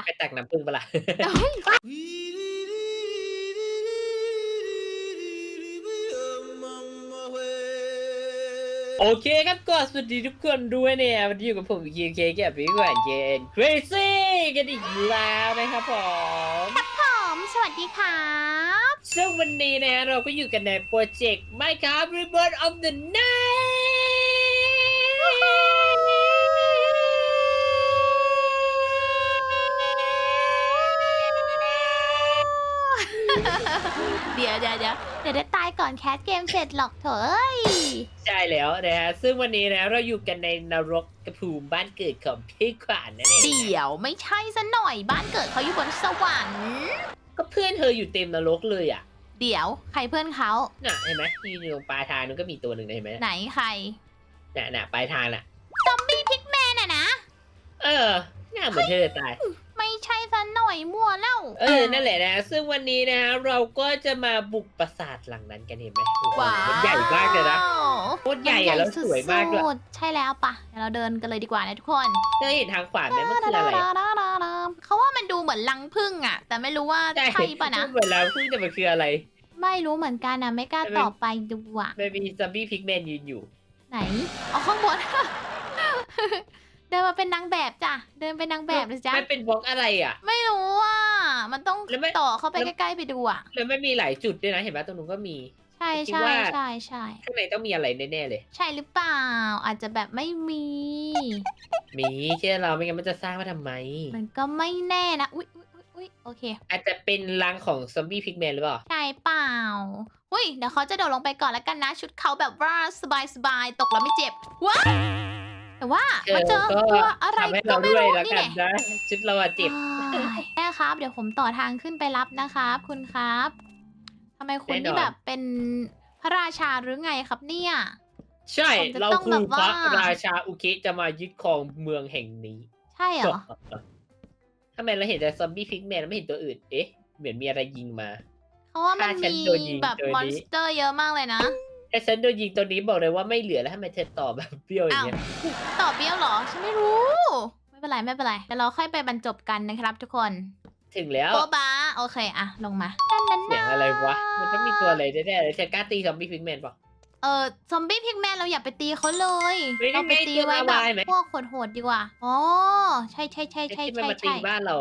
ปะไปตักน้ำผึ้งปะล่ะเฮ้ยโอเคครับก็สวัสดีทุกคนด้วยเนี่ยวันนี้อยู่กับผมเคเคกับพี่หวานเกน crazy กันอีกแล้วนะครับผมผมสวัสดีครับซึ่งวันนี้นะฮะเราก็อยู่กันในโปรเจกต์ Minecraft Reborn of the Night เดี๋ยวเดี๋ยวเดี๋ยวเดี๋ยวได้ตายก่อนแคสเกมเสร็จหรอกเถอะเอ้ยใช่แล้วนะฮะซึ่งวันนี้นะเราอยู่กันในนรกกระภูมิบ้านเกิดของพี่ขวานนั่นเองเดี๋ยวไม่ใช่ซะหน่อยบ้านเกิดเขาอยู่บนสวรรค์ก็เพื่อนเธออยู่เต็มนรกเลยอะเดี๋ยวใครเพื่อนเขาน่ะเห็นไหมที่อยู่ตรงปลายทางนู้นก็มีตัวหนึ่งนะเห็นไหมไหนใครน่ะน่ะปลายทางน่ะซอมบี้พิกแมนอะนะ เออหน้าเหมือนเธอตาย ไม่ใช่ซะหน่อย มั่วแล้วเออ นั่นแหละนะ ซึ่งวันนี้นะฮะเราก็จะมาบุกปราสาทหลังนั้นกันเห็นไหมโอ้โหว้าวมันใหญ่มากเลยนะโคตรใหญ่อะแล้วสวยมากด้วยสุดๆใช่แล้วปะเดี๋ยวเราเดินกันเลยดีกว่านะทุกคนเธอเห็นทางขวาไหมมันคืออะไรอะเขาว่ามันดูเหมือนลังพึ่งอะแต่ไม่รู้ว่าใช่ปะนะเวลาพึ่งจะมันคืออะไร ไม่รู้เหมือนกันนะไม่กล้าไม่เป็นตอบไปดูอะมันมีซอมบี้พิกแมนยืนอยู่ ไหนเอาข้างบน เดินมาเป็นนางแบบจ้ะ เดินเป็นนางแบบเลยจ้ะ มันเป็นบล็อกอะไรอะ ไม่รู้อะ มันต้องแล้วไม่ ต่อเข้าไปแล้วใกล้ๆไปดูอะ แล้วไม่มีหลายจุดด้วยนะ เห็นไหมตรงนู้นก็มี ใช่คิดใช่ว่า ใช่ใช่ ข้างในต้องมีอะไรแน่ๆเลย ใช่หรือเปล่า อาจจะแบบไม่มี มีเชื่อเราไม่งั้นมันจะสร้างมาทำไม มันก็ไม่แน่นะ อุ๊ยอุ๊ยอุ๊ยอุ๊ยโอเค อาจจะเป็นรังของซอมบี้พิกแมนหรือเปล่า ใช่เปล่า อุ้ย เดี๋ยวเขาจะโดดลงไปก่อนแล้วกันนะ ชุดเขาแบบว่าสบายๆ ตกแล้วไม่เจ็บ ว้าย แต่ว่ามาเจอก็ตัวอะไรทำให้ก็เราไม่ด้วยรู้แล้วนี่กัแหนละนะชุดเราอะเจ็บอ้ายแม่ครับ เดี๋ยวผมต่อทางขึ้นไปรับนะครับ คุณครับทำไมคุณแน่นอนนี่แบบเป็นพระราชาหรือไงครับเนี่ย ใช่ผมจะเราต้องคืแบอบพระว่าราชาอุเคะจะมายึดครองเมืองแห่งนี้ ใช่เหรอทำไมเราเห็นแต่ซอมบี้พิกแมนไม่เห็นตัวอื่น เอ๊ะ เหมือนมีอะไรยิงมา เพราะว่ามันฆ่าฉันมีโดนยิงแบบโดยนี้มอนสเตอร์เยอะมากเลยนะ แต่ฉันโดนยิงตัวนี้บอกเลยว่าไม่เหลือแล้วทำไมเธอตอบแบบเปรี้ยวอย่างเงี้ยตอบเบี้ยวเหรอ ฉันไม่รู้ ไม่เป็นไรไม่เป็นไรเดี๋ยวเราค่อยไปบรรจบกันนะครับทุกคนถึงแล้วโบบาโอเคอะลงมาเสียงอะไรวะ มันต้องมีตัวอะไรแน่ๆเลยฉันกล้าตีซอมบี้พิกแมนเปล่าเออซอมบี้พิกแมนเราอย่าไปตีเขาเลยเฮ้ยเราไปตีไม่ไว้ตัวแบบลายไหมพวกโหดๆดีกว่าอ๋อใช่ใช่ใช่ใช่ที่มันใช่มาตีใช่บ้านเรา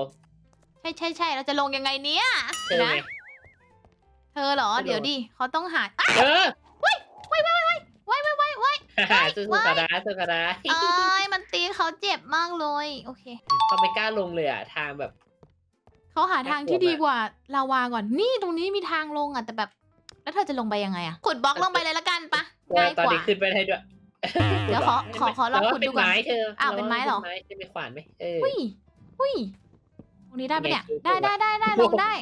ใช่ใช่ใช่เราจะลงยังไงเนี้ยเธอนะไงเธอเหรอไม่รู้เดี๋ยวดิเขาต้องหาอะเออ สู้ๆกันนะสู้ๆกันนะเอ้ยมันตีเขาเจ็บมากเลย โอเค เขาไม่กล้าลงเลยอะ ทางแบบ เขาหาทางที่น่ากลัวดีกว่าลาวาก่อน นี่ตรงนี้มีทางลงอะแต่แบบ แล้วเธอจะลงไปยังไงอะ ขุดบล็อกลงไปเลยละกันปะง่ายตอนกว่านี้ขึ้นไปได้ด้วย เดี๋ยวขอขอขอลองแต่ว่าขุดเป็ดูนก่อนไม้เธออ้าวเป็นไม้เหรอป็นไม้จะเป็นขวานไหมเอออุ้ยอุ้ย ตรงนี้ได้ปะเนี่ยไม่ได้รู้ได้ได้ได้ลงได้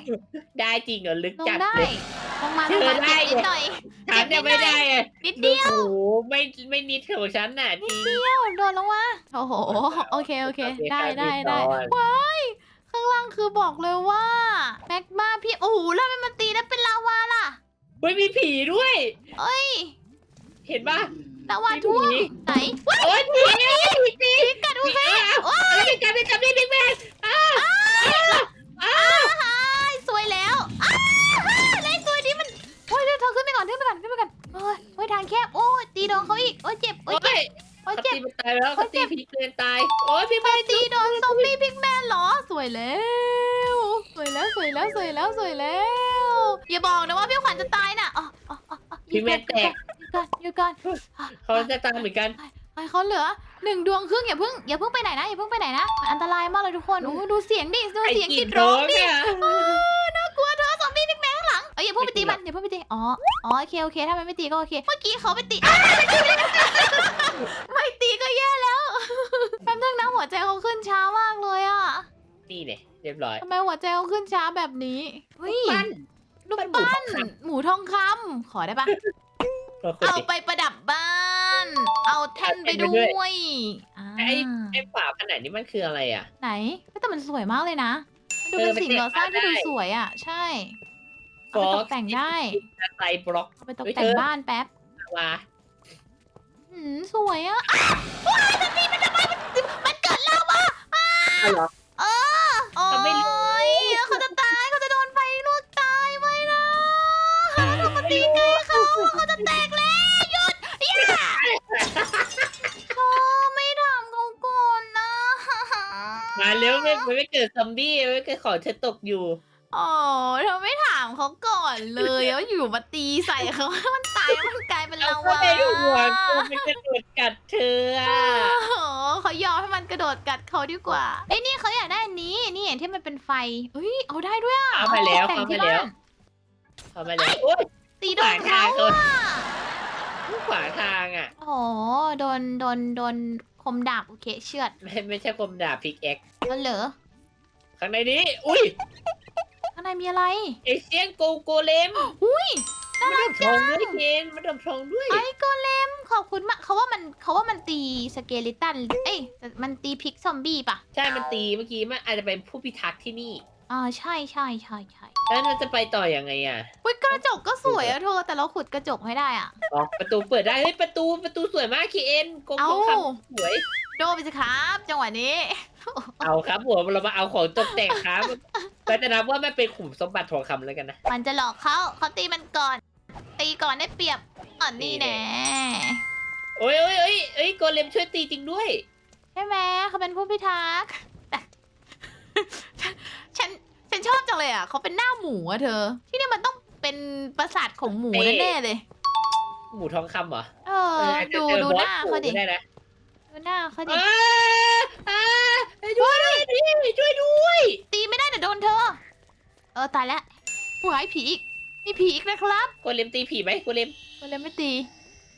ได้จริงเหรอลึกลงจัดได้ เลย ลงมาเธลงอมาได้เจ็บนิดหน่อย ฉันจะไม่ได้อะนิดเดียว โอ้โหไม่ไม่นิดของฉันน่ะจริงโดนลงมาโอ้โห โอเคโอเคโอเคได้ครับได้พี่ได้ตอนว้ายข้างล่างคือบอกเลยว่าแม็กมาพี่ โอ้โหแล้วมันตีแล้วเป็นลาวาล่ะ เฮ้ยมีผีด้วย เอ้ย เห็นปะลาวาท่วมมีผีไหนโอ้ยผีผีผีกัดดูผีสิอ้าวอะไรกันเป็นกับพี่บิ๊กแมนอ้าว อ้าวอ้ายสวยแล้วอ้าวไอ้ตัวนี้มันโอ้ยเดี๋ยวเธอขึ้นไปก่อนขึ้นไปก่อนขึ้นไปก่อนโอ้ยโอ้ยทางแคบโอ้ยตีโดนเขาอีกโอ้ยเจ็บโอ้โอ้ยยโอ้ยเขาเจ็บ ตีมันตายแล้วเขาเจ็ตีบผีเกนตาย โอ้ยพี่ไปแมนตีโดนซอมบี้พิกแมนเหรอ สวยแล้ว สวยแล้วสวยแล้วสวยแล้วสวยแล้ว อย่าบอกนะว่าพี่ขวัญจะตายน่ะอ๋ออ๋ออ๋ออ๋อพี่แมนแตกหยุดก่อนหยุดก่อนเขาจะตายเหมือนกัน ไอ้เขาเหลือหนึ่งดวงครึ่งอย่าเพิ่งอย่าเพิ่งไปไหนนะอย่าเพิ่งไปไหนนะมันอันตรายมากเลยทุกคนโอ้โหดูเสียงดิดูไอ้เสียงกกรีรีดดร้ร้อองงดิเนี่ย เออน่ากลัวเธอซอมบี้พิกแมนข้างหลังเอ้ยอย่าเพิ่งไปตีมันอย่าเพิ่งไปตีอ๋ออ๋อโอเคโอเคถ้ามันไม่ตีก็โอเคเมื่อกี้เขาไปตีอ้าวไม่ตีก็แย่แล้วแป๊บนึงนะหัวใจเขาขึ้นช้ามากเลยอะนี่เนี่ยเรียบร้อยทำไมหัวใจเขาขึ้นช้าแบบนี้เฮ้ยปั้น รูปปั้นหมูปั้นทองคหมูทองคำขอได้ปะเอาคนเอาดิไปประดับบ้า นไปด้วยอ่าไอ้ไอ้ฝาผนังนี่มันคืออะไรอะ ไหนแต่มันสวยมากเลยนะมันดูเป็นสิ่งก่อสร้างที่ดูสวยอะ ใช่เอาไปตกแต่งได้ไปตกแต่งบ้านแป๊บว่าหืมสวยอะว้ายมันตีมันทำไมมันเกิดเราอะเออโอ้ยเขาจะตายเขาจะโดนไฟลวกตายไหมนะเขาตีไงเขาเขาจะแตก มันไม่เกิดซอมบี้มันไม่เกิดของเธอตกอยู่ อ๋อเธอไม่ถามเขาก่อนเลยแล้วอยู่มาตีใส่เขาให้มันตายมันกลายเป็นเราลาก็วาในหัวกูมันกระโดดกัดเธออะ โอ้เขายอมให้มันกระโดดกัดเขาดีกว่า เอ้ยนี่เขาอยากได้อันนี้ นี่เห็นที่มันเป็นไฟเอ้ยเอาได้ด้วยอะเอาไปแล้วแต่งเอาไปที่แล้ว บ้านเอาไปแล้วโอ๊ยตีโดนเขาขวางทางอะขวางทางอะ โอ้โหโดน โดน โดนค มดาบโอเคเชือดไม่ไม่ใช่คมดาบพิกแอ็กแล้วเหรอข้างในนี้ อุ้ยข้างในมีอะไร เอเชียนโกโกเลมอุ้ยน่ามันรักดำทองด้วยเคนมันดำทองด้วยไอ้โกเลมขอบคุณมากเขาว่ามันเขาว่ามันตีสเกลิตันเอ้ยแต่มันตีพิกซอมบี้ปะใช่มันตีเมื่อกี้มันอาจจะเป็นผู้พิทักษ์ที่นี่ อ่าใช่ใช่ใช่ใช่แล้วเราจะไปต่ออยังไงอะอุ้ยกระจกก็สวยอะเธอแต่เราขุดกระจกไม่ได้อะ อ๋อประตูเปิดได้เฮ้ยประตูประตูสวยมากคีเอ็นโกงเอ้าทองคำสวย โดนไปสิครับ จังหวะนี้ เอาครับผมเรามาเอาของตกแต่งครับแต่จะนับว่ามันเป็นขุมสมบัติทองคำแล้วกันนะ มันจะหลอกเขาเขาตีมันก่อน ตีก่อนได้เปรียบอ่อนนี่นี่แน่แน่โอ้ยโอ้ยโอ้ยเอ้ยโกเลมช่วยตีจริงด้วย ใช่ไหมเขาเป็นผู้พิทักษ์แต่ ฉันฉันชอบจังเลยอะเขาเป็นหน้าหมูอะเธอ ที่นี่มันต้องเป็นปราสาทของหมูเป๊ะแน่ๆเลย หมูทองคำเหรอเอออาจจะดูเจอดูบอหสน้าหมูเขาดิได้นะดูหน้าเขาดิอ้าอ้าช่วยด้วยดิช่วยด้วย ตีไม่ได้เดี๋ยวโดนเธอ เออตายแล้วหายผีอีกมีผีอีกนะครับโกเลมตีผีไหมโกเลม มันเลยไม่ตี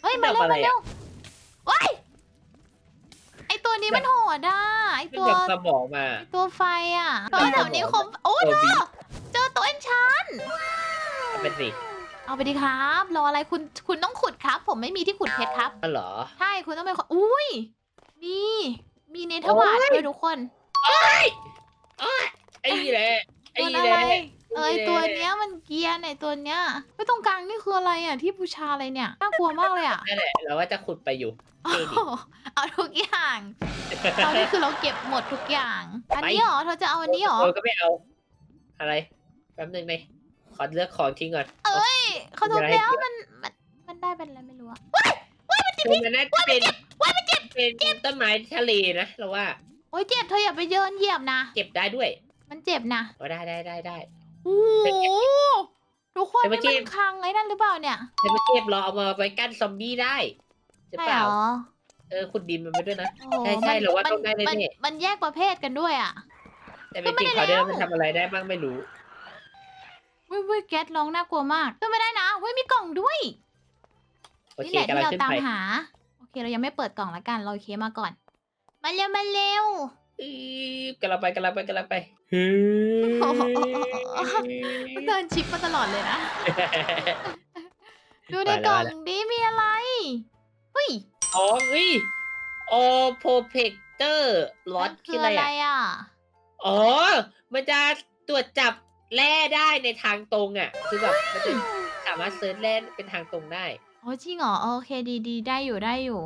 เฮ้ยมัมานเร็วทำอะไรมาเร็วว้ายไอตัว นี้มันโหดอะไอมันตัวหยบสมองมา ไอ้ตัวไฟอะเออแถวนี้คมโอ้โอเธบีอเจอตัวเอ็นชานเป็นสิเอาไปดีครับรออะไรคุณคุณต้องขุดครับ ผมไม่มีที่ขุดเพชรครับ อ๋อเหรอ ใช่คุณต้องไปขุดอุ้ยนี่มีเนเธอร์วาร์ดด้วยทุกคนไอ้แหละไอ้ตัวแหอะไรละ เอ้ยตัวเนี้ยมันเกรียร์ไหนตัวเนี้ยไม่ตรงกลางนี่คืออะไรอะที่บูชาอะไรเนี่ยน่ากลัวมากเลยอะนั่นแหละเราว่าจะขุดไปอยู่เท่ดิโอ้โหเอาทุกอย่างตอนนี้คือเราเก็บหมดทุกอย่าง อันนี้เหรอเธอจะเอาอันนี้เหรอโก็ไม่เอา อะไรแป๊บนึงเลยขอเลือกของทิ้งก่อนเอ้ยเขาทุบไม่เป็นไรแล้วมันมันมันได้เป็นอะไรไม่รู้อะคือมันน่าจะเป็นเป็นต้นไม้ทะเลนะเราว่า โอ้ยเจ็บเธออย่าไปเยินเหยียบนะ เก็บได้ด้วย มันเจ็บนะ ก็ได้ได้ได้ได้ โอ้โหทุกคนแต่เมื่นี่อกี้มันคังไอ้นั่นหรือเปล่าเนี่ยแต่ไม่เก็บเราเอามาไว้กั้นซอมบี้ได้ใช่ใช่เปเหรล่าอเออขุดดินมันไปด้วยนะ โอ้โหใช่ใช่มันเราว่ามันต้องได้แน่ๆมันมันแยกประเภทกันด้วยอะ แต่เป็นก็จริงไม่เขาได้เดิแล้นวมันทำอะไรได้บ้างไม่รู้เว้ยเว้ยแก๊สร้องน่ากลัวมากขึ้นไม่ได้นะเว้ยมีกล่องด้วยโอนี่เคแหละกำลัที่งเราขึ้นตามไปหา โอเคเรายังไม่เปิดกล่องละกันเราเคมาก่อน มาเร็วมาเร็ว อี๊บกำลังไปกำลังไปกำลังไปโอ้โหเดินชิปมาตลอดเลยนะ ดูในกล่องดิมีอะไรเฮ้ยอ๋อเฮ้ยโอโพเพกเตอร์ลอมัตนคืคือออะไรอะไรอะอะ อ๋อ มันจะตรวจจับแร่ได้ในทางตรงอะ คือแบบมันจะสามารถเซิร์ชแร่เป็นทางตรงได้ โอ้จริงเหรอ โอเคดีดีได้อยู่ได้อยู่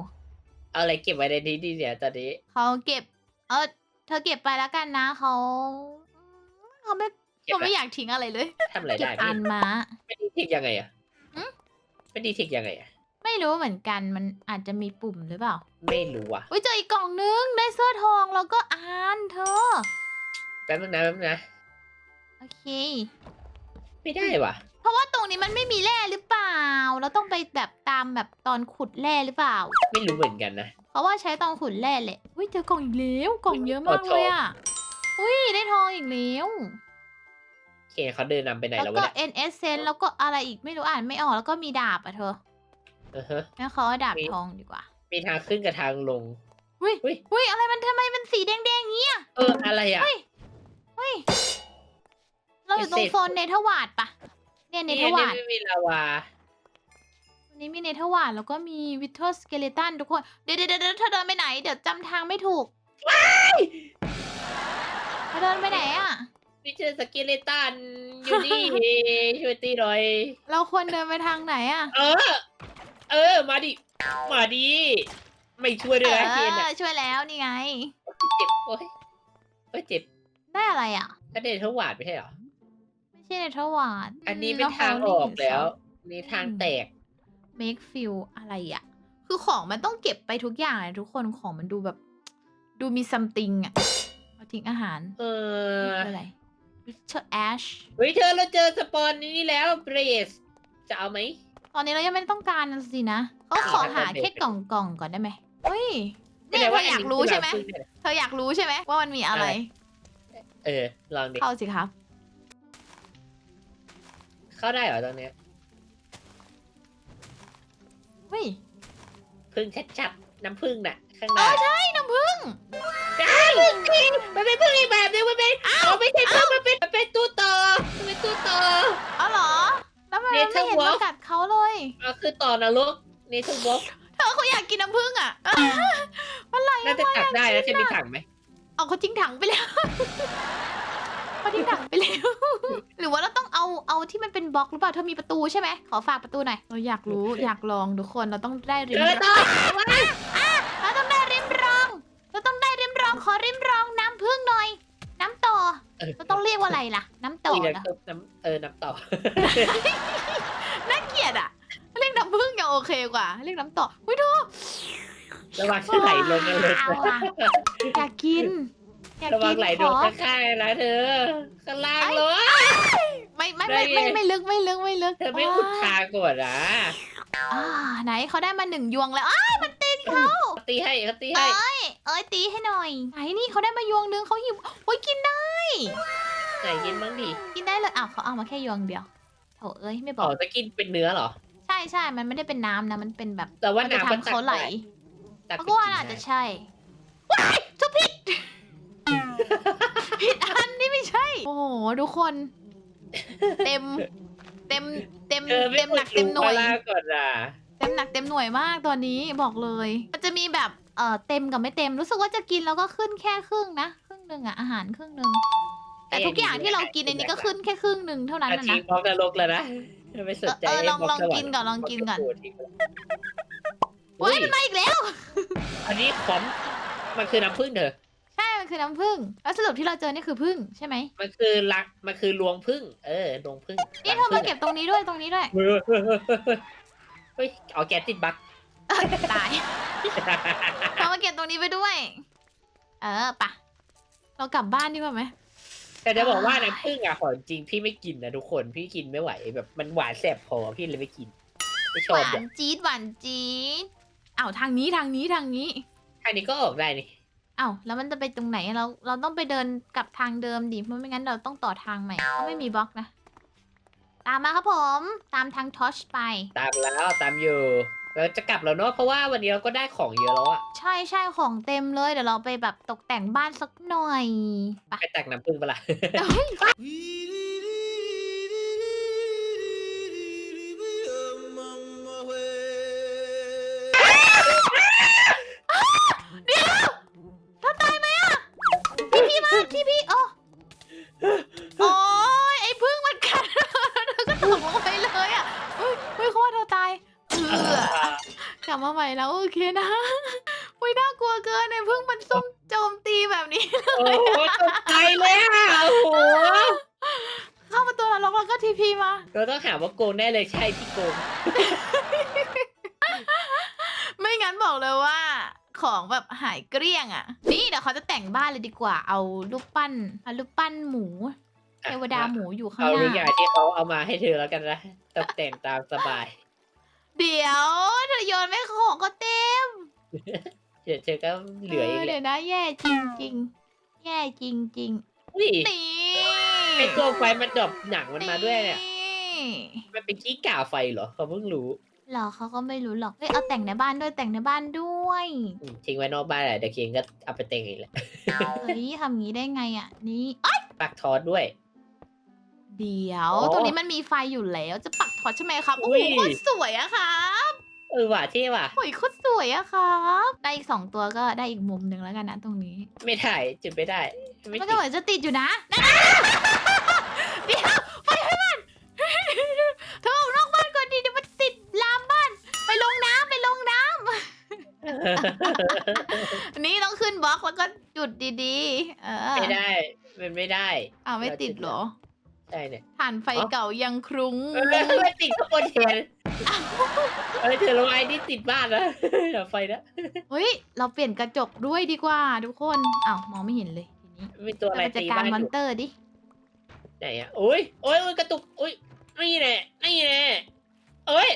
เอาอะไรเก็บไว้ในนี้ดีเนี่ยตอนนี้เขาเก็บ เออเธ อเก็บไปแล้วกันนะเขาเขาไม่เก็บเขาไว้ไม่อยากทิ้งอะไรเลย ทำอะไรเก็บได้อันไม่ม้า ไม่ดีเทคยังไงอะหึไม่ดีเทคยังไงอะไม่รู้เหมือนกันมันอาจจะมีปุ่มหรือเปล่า ไม่รู้อะอุ้ยเจออีกกล่องนึงได้เสื้อทองแล้วก็อ่านเธอ แป๊บนึงนะแป๊บนึงนะ โอเค ไม่ได้ว่ะ เพราะว่าตรงนี้มันไม่มีแร่หรือเปล่า เราต้องไปแบบตามแบบตอนขุดแร่หรือเปล่า ไม่รู้เหมือนกันนะ เพราะว่าใช้ตอนขุดแร่แหละอุ้ยเจอกล่องอีกแล้วกล่องเยอะมากโอ้เลโหยอะอุ้ยได้ทองอีกแล้วโอเคเขาเดินนำไปไหนแล้วแล้วก็ วะเนี่ย NS แล้วก็อะไรอีกไม่รู้อ่านไม่ออกแล้วก็มีดาบอะเธออือฮะ งั้นเขาเอาดาบมี ทองดีกว่า มีทางขึ้นกับทางลง อุ้ยอุ๊ยอุ้ยอะไรมันทำไมมันสีแดงๆงี้อะเอออะไรอะ เฮ้ยเฮ้ยเราอยู่ตรเศงษโซนเนเธอร์วาร์ดปะ เนี่ยเนนี่เธอร์วาร์ดไม่มีลาวาตรงนี้มีเนเธอร์วาร์ดแล้วก็มีวิทเทอร์สเกเลตันทุกคน เดี๋ยวเดี๋ยวเดี๋ยวเธอเดินไปไหน เดี๋ยวจำทางไม่ถูกเธอเดินไปไหนอะวิเชอร์สกิเลตันอยู่นี่ช่วยตีหน่อย เราควรเดินไปทางไหนอะ เออ เออ มาดิ มาดิ ไม่ช่วยเอด้วยนะเคนออะช่วยแล้วนี่ไง เจ็บโอ้ยโอ้ยเจ็บ ได้อะไรอะก็เดนเทอร์หวาดไม่ใช่เหรอ ไม่ใช่เนเธอร์วาร์ดอันนี้เป็นทางออกแล้วนี่ทางแตก make feel อะไรอะคือของมันต้องเก็บไปทุกอย่างเลยทุกคนของมันดูแบบ ดูมี something อะเอาทิ้งอาหาร เออคืออะไร Richard Ash เฮ้ยเธอเราเจอสปอนนี่แล้วเบรสจะเอาไหม ตอนนี้เรายังไม่ต้องการนะสินะเขาขอหาแค่กล่องกล่องๆก่อนได้ไหมเฮ้ยนี่เธออยากรู้ใช่ไหมเธออยากรู้ใช่ไหมว่ามันมีอะไร เออลองดิเข้าสิครับ เข้าได้เหรอตอนเนี้ยเฮ้ยพึ่งชัดๆน้ำพึ่งน่ะ ข้างหเอน้าอใช่น้ำผึ้ง ได้พึ่งจริงมันเป็นพึ่งอีกแบบนึงมันเป็นอ๋อไม่ใช่พึ่งมันเป็นมันเป็นตู้ต่อมันเป็นตู้ต่อ เอาเหรอ แล้วทำไมมันไม่เห็น Nature มา Walk กัดเขาเลย อ๋อคือต่อนรกในทุกบล็อกเธอเขาอยากกินน้ำผึ้งอะน่าจะตักได้แล้วใช่ไหมถังไหมเอาเขาทิ้งถังไปแล้ว เขาทิ้งถังไปแล้ว หรือว่าเราต้องเอาเอาที่มันเป็นบล็อกหรือเปล่า เธอมีประตูใช่ไหม ขอฝากประตูหน่อย เราอยากรู้อยากลองทุกคน เราต้องได้ริมเอรอองต่อเราต้องได้ริมรอง เราต้องได้ริมรอง ขอริมรองน้ำผึ้งหน่อย น้ำต่อเราต้องเรียกว่าอะไรล่ะ น้ำต่ออีกนะน้ำเออน้ำต่อน่าเกลียดอะ เรียกน้ำผึ้งยังโอเคกว่า เรียกน้ำต่ออุ้ยดูระวังจะไหลลงกันเลยว้าวอะอยากกิน อยากระวักิงนไหลขลงอข้างๆนะเธอข้างล่างเลย ไม่ไม่ได้ไม่ไง ไม่ไม่ลึกไม่ลึกไม่ลึกเธอไม่อุดทางก่อนนะอ่าไหนเขาได้มาหนึ่งยวงแล้วอ้ายมันตีเขาตีให้เขาตีเอให้้ยเอ้ยตีให้หน่อยไหนนี่เขาได้มายวงนึงเขาหิวโอ้ยกินได้ไหนกินบ้างดิกินได้เลยอ้าวเขาเอามาแค่ยวงเดียวโถเอ้ยไม่บอ๋ออกจะกินเป็นเนื้อเหรอ ใช่ใช่มันไม่ได้เป็นน้ำนะมันเป็นแบบแต่ว่ามันจะน้ำมันทำเขาไหลตักเขาไปก็ว่ากินอาจจะได้ใช่ว้ายทุบผิด ผิดอันนี่ไม่ใช่ โอ้โหทุกคน เต็ม เต็มเต็มเธอไม่เต็มหนักเต็มหน่วยข้างล่างก่อนอะเต็มหนักเต็มหน่วยมากตอนนี้บอกเลย มันจะมีแบบเอ่อเต็มกับไม่เต็มรู้สึกว่าจะกินแล้วก็ขึ้นแค่ครึ่งนะครึ่งหนึ่งอะอาหารครึ่งหนึ่งแต่ทุกอย่างที่เรากินในนี้ก็ขึ้นแค่ครึ่งหนึ่งเท่านั้นอานะชีนะพบล็อกนรกแล้วนะไม่สนใจเออลองบลองสวรรค์กินก่อนลองกินก่อนบล็ทิ้งไปโอ้ยมันมาอีกแล้ว อันนี้ของมันคือน้ำผึ้งเธอใช่ มันคือน้ำผึ้งแล้วสรุปที่เราเจอนี่คือผึ้งใช่ไหมมันคือรักมันคือรวงผึ้งเออรวงผึ้งนี่เธอมาเก็บตรงนี้ด้วยตรงนี้ด้วย เฮ้ยเฮ้ยเฮ้ยเฮ้ยเฮ้ยเอาแก๊สติดบั๊กตายเธอมาเก็บตรงนี้ไปด้วย เออปะเรากลับบ้านดีกว่าไหม แต่จะบอกว่าน้ำผึ้งอะของจริงพี่ไม่กินนะทุกคนพี่กินไม่ไหวแบบมันหวานแสบคอพี่เลยไม่กินไม่ชหอบวาเลนยจี๊ดหวานจี๊ดอ้าวทางนี้ทางนี้ทางนี้อันนี้ก็ออกได้นี่ อ้าวแล้วมันจะไปตรงไหนเราเราต้องไปเดินกลับทางเดิมดิเพราะไม่งั้นเราต้องต่อทางใหม่ก็ไม่มีบล็อกนะ ตามมาครับผมตามทางทอชไป ตามแล้วตามอยู่เราจะกลับแล้วเนาะเพราะว่าวันนี้เราก็ได้ของเยอะแล้วอะใช่ใช่ของเต็มเลยเดี๋ยวเราไปแบบตกแต่งบ้านสักหน่อยไปไปตักน้ำผึ้งปะล่ะเฮ้ยเใหม่แล้วโอเคนะอุ้ยน่ากลัวเกินไอ้พึ่งมันซุ่มโจมตีแบบนี้โอ้โหตกใจเลยอะโอ้โหเข้าประตูนรกแล้วก็ทีพีมา เราต้องหาว่าโกงแน่เลยใช่พี่โกง ไม่งั้นบอกเลยว่า ของแบบหายเกลี้ยงอะ่ะ นี่เดี๋ยวเขาจะแต่งบ้านเลยดีกว่าเอารูปปั้นเอารูปปั้นหมูเทวดาหมูอยู่ข้างเอาหทุกอน้าย่างที่เขาเอามาให้เธอแล้วกันนะตกแต่งตามสบาย เดี๋ยวเธอโยนไม่ของก็เต็มเดี๋ยวเธอก็เหลืออีกแหเดี๋ละยวนะแย่จริงจริงๆแย่จริงจริงนี่ๆนี่ไอตัวไฟมันดรอปหนังมันมาด้วยเนี่ยมันเป็นขี้ก่าไฟเหรอเขาเพิ่งรู้หรอเขาก็ไม่รู้หรอกเฮ้ยเอาแต่งในบ้านด้วยแต่งในบ้านด้วยอืมทิ้งไว้นอกบ้านแหละเดี๋ยวเคียงก็เอาไปแต่งอีกแหละเฮ้ยทำงี้ได้ไงอะนี่ปักทอดด้วย เดี๋ยวอ๋อตรงนี้มันมีไฟอยู่แล้วจะปักทอดใช่ไหมครับโอ้อุ้โหยโคตรสวยอะครับเออว่ะเท่ว่ะ โอ้ยโคตรสวยอะครับ ได้อีกสองตัวก็ได้อีกมุมหนึ่งแล้วกันนะตรงนี้ ไม่ถ่ายจุดไม่ได้ ไม่มันติก็ดเหมือนจะติดอยู่นะนั่นน่ะเดี๋ยวไปให้มันเธอออกนอกบ้านก่อนดิเดี๋ยวมันติดลามบ้าน ไปลงน้ำไปลงน้ำอันนี้ต้องขึ้นบล็อกแล้วก็จุดดีๆ เออไม่ได้ มันไม่ได้ อ้าวไม่ติดเหรอ ใช่เนี่ย ถ่านไฟเก่ายังครุ้ง เออไม่ติดข้างบนแทนเออเธอลงไอ้นี่ติดบ้านนะเดี๋ยวไฟนะเฮ้ย เราเปลี่ยนกระจกด้วยดีกว่าทุกคนอ้าวมองไม่เห็นเลยทีนี้มีตัวอะไรเราจัดตีการบ้านมออนยู่เตอร์ดิ ไหนอะโอ้ยโอ้ยโอ้ยกระตุกโอ้ยนี่แน่นี่แน่เอ้ย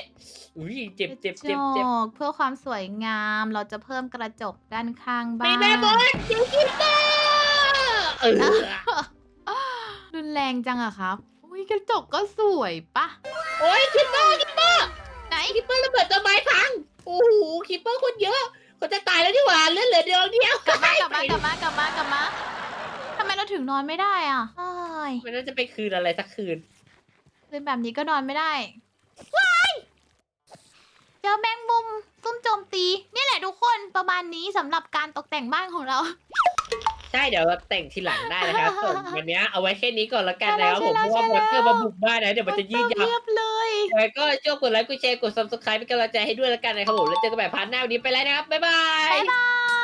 อุ้ยเจ็บเจ็บเจ็บเจ็บกระจกเพื่อความสวยงามเราจะเพิ่มกระจกด้านข้างบ้ามีนแม่บอสเดี๋ยวคิปเปอร์เออ รุนแรงจังอะครับ อุ้ยกระจกก็สวยปะ โอ้ยคิปเปอร์คิปเปอร์ไหนคิปเปอร์ระเบิดต้นไม้พังโอ้โหคิปเปอร์คนเยอะคนจะตายแล้วดีกว่าเลือดเหลือเดียวเดียวกลับมากลับมากลับมากลับมากลับมาทำไมเราถึงนอนไม่ได้อะเอ้ยมันน่าจะไปคืนอะไรสักคืนคืนแบบนี้ก็นอนไม่ได้ว้ายเจอแมงมุมซุ่มโจมตี นี่แหละทุกคนประมาณนี้สำหรับการตกแต่งบ้านของเรา ใช่เดี๋ยวเราแต่งทีหลังได้นะครับส่วนวันนี้เอาไว้แค่นี้ก่อนละกันนะครับผมใช่เพแล้วราะว่าใช่มแล้วอนเตอร์มาบุกบ้านนะเดี๋ยวมันจะยืดยาว เรียบเลยแล้วก็ช่วยกดไลค์กดแชร์กด subscribe เป็นกำลังใจให้ด้วยละกันนะครับผม แล้วเจอกันใหม่พาร์ทหน้าวันนี้ไปแล้วนะครับ บ๊ายบาย บ๊ายบาย